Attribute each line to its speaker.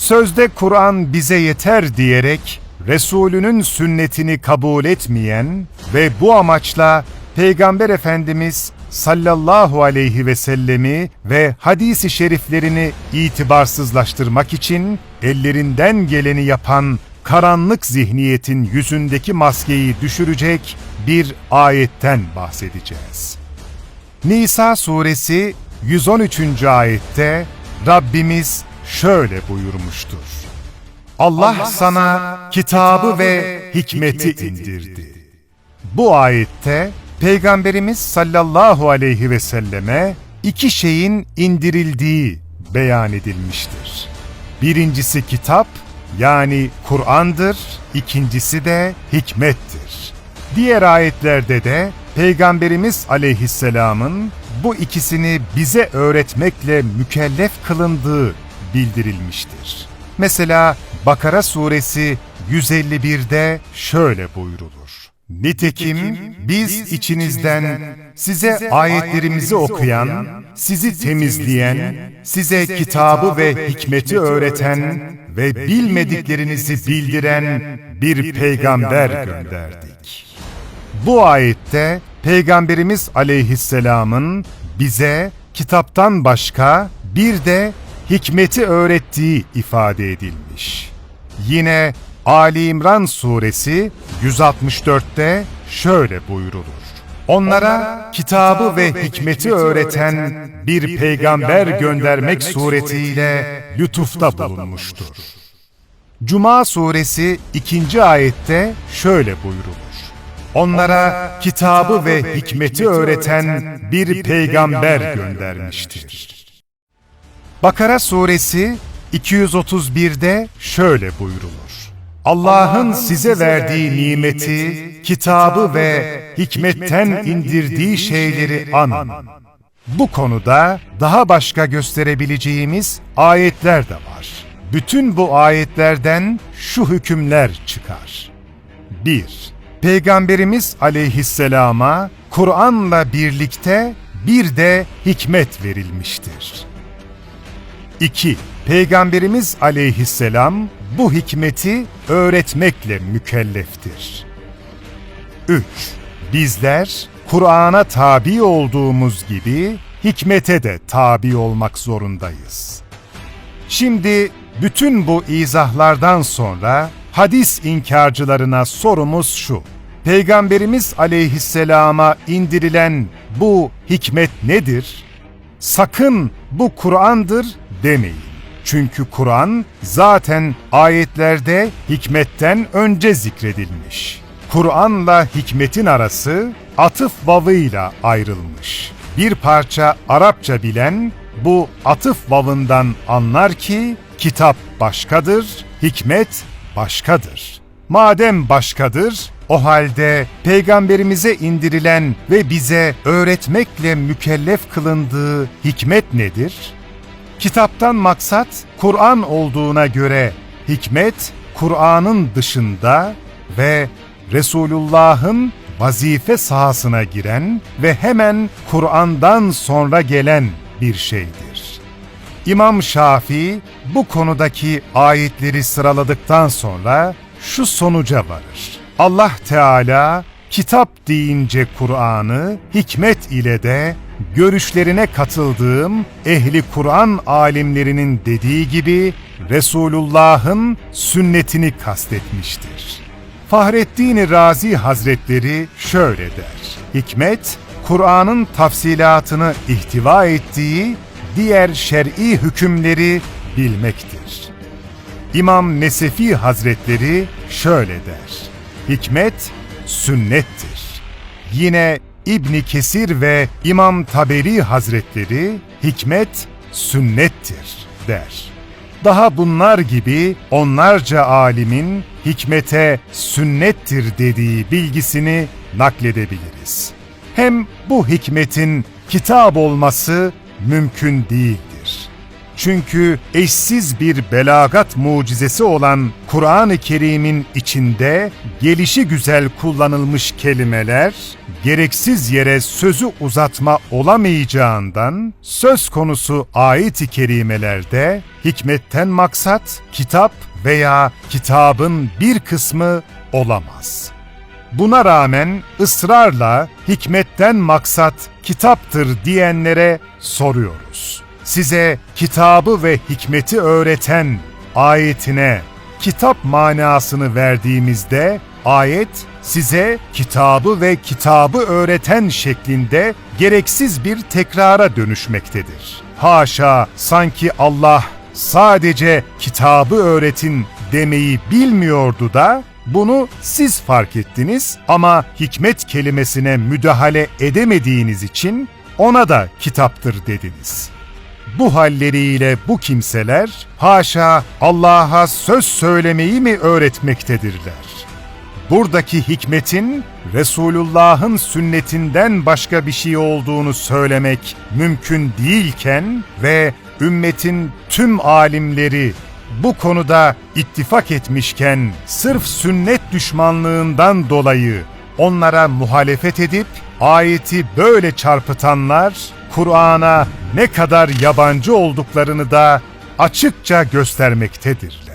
Speaker 1: sözde Kur'an bize yeter diyerek Resulünün sünnetini kabul etmeyen ve bu amaçla Peygamber Efendimiz sallallahu aleyhi ve sellemi ve hadisi şeriflerini itibarsızlaştırmak için ellerinden geleni yapan karanlık zihniyetin yüzündeki maskeyi düşürecek bir ayetten bahsedeceğiz. Nisa suresi 113. ayette Rabbimiz şöyle buyurmuştur. Allah sana kitabı ve hikmeti indirdi. Bu ayette Peygamberimiz sallallahu aleyhi ve selleme iki şeyin indirildiği beyan edilmiştir. Birincisi kitap yani Kur'an'dır, ikincisi de hikmettir. Diğer ayetlerde de Peygamberimiz aleyhisselamın bu ikisini bize öğretmekle mükellef kılındığı bildirilmiştir. Mesela Bakara suresi 151'de şöyle buyrulur. Nitekim biz içinizden size ayetlerimizi okuyan, sizi temizleyen, size kitabı ve hikmeti öğreten ve bilmediklerinizi bildiren bir peygamber gönderdik. Bu ayette Peygamberimiz aleyhisselamın bize kitaptan başka bir de hikmeti öğrettiği ifade edilmiş. Yine Ali İmran suresi 164'te şöyle buyrulur. Onlara kitabı ve hikmeti öğreten bir peygamber göndermek suretiyle lütufta bulunmuştur. Cuma suresi 2. ayette şöyle buyrulur. Onlara kitabı ve hikmeti öğreten bir peygamber göndermiştir. Bakara suresi 231'de şöyle buyrulur. Allah'ın size verdiği nimeti, kitabı ve hikmetten indirdiği şeyleri anın. Bu konuda daha başka gösterebileceğimiz ayetler de var. Bütün bu ayetlerden şu hükümler çıkar. 1. Peygamberimiz aleyhisselama Kur'an'la birlikte bir de hikmet verilmiştir. 2. Peygamberimiz aleyhisselam bu hikmeti öğretmekle mükelleftir. 3. Bizler Kur'an'a tabi olduğumuz gibi hikmete de tabi olmak zorundayız. Şimdi bütün bu izahlardan sonra hadis inkarcılarına sorumuz şu. Peygamberimiz aleyhisselama indirilen bu hikmet nedir? Sakın bu Kur'an'dır demeyin. Çünkü Kur'an zaten ayetlerde hikmetten önce zikredilmiş. Kur'an'la hikmetin arası atıf vavıyla ayrılmış. Bir parça Arapça bilen bu atıf vavından anlar ki kitap başkadır, hikmet başkadır. Madem başkadır, o halde peygamberimize indirilen ve bize öğretmekle mükellef kılındığı hikmet nedir? Kitaptan maksat Kur'an olduğuna göre hikmet Kur'an'ın dışında ve Resulullah'ın vazife sahasına giren ve hemen Kur'an'dan sonra gelen bir şeydir. İmam Şafii bu konudaki ayetleri sıraladıktan sonra şu sonuca varır. Allah Teala kitap deyince Kur'an'ı hikmet ile de görüşlerine katıldığım ehli Kur'an alimlerinin dediği gibi Resulullah'ın sünnetini kastetmiştir. Fahrettin Razi Hazretleri şöyle der. Hikmet, Kur'an'ın tafsilatını ihtiva ettiği diğer şer'i hükümleri bilmektir. İmam Nesefi Hazretleri şöyle der. Hikmet sünnettir. Yine İbni Kesir ve İmam Taberi Hazretleri hikmet sünnettir der. Daha bunlar gibi onlarca alimin hikmete sünnettir dediği bilgisini nakledebiliriz. Hem bu hikmetin kitap olması mümkün değildir. Çünkü eşsiz bir belagat mucizesi olan Kur'an-ı Kerim'in içinde gelişi güzel kullanılmış kelimeler, gereksiz yere sözü uzatma olamayacağından söz konusu ayet-i kerimelerde hikmetten maksat kitap veya kitabın bir kısmı olamaz. Buna rağmen ısrarla hikmetten maksat kitaptır diyenlere soruyoruz. Size kitabı ve hikmeti öğreten ayetine kitap manasını verdiğimizde ayet size kitabı ve kitabı öğreten şeklinde gereksiz bir tekrara dönüşmektedir. Haşa sanki Allah sadece kitabı öğretin demeyi bilmiyordu da bunu siz fark ettiniz ama hikmet kelimesine müdahale edemediğiniz için ona da kitaptır dediniz. Bu halleriyle bu kimseler haşa Allah'a söz söylemeyi mi öğretmektedirler? Buradaki hikmetin Resulullah'ın sünnetinden başka bir şey olduğunu söylemek mümkün değilken ve ümmetin tüm alimleri bu konuda ittifak etmişken sırf sünnet düşmanlığından dolayı onlara muhalefet edip ayeti böyle çarpıtanlar Kur'an'a ne kadar yabancı olduklarını da açıkça göstermektedirler.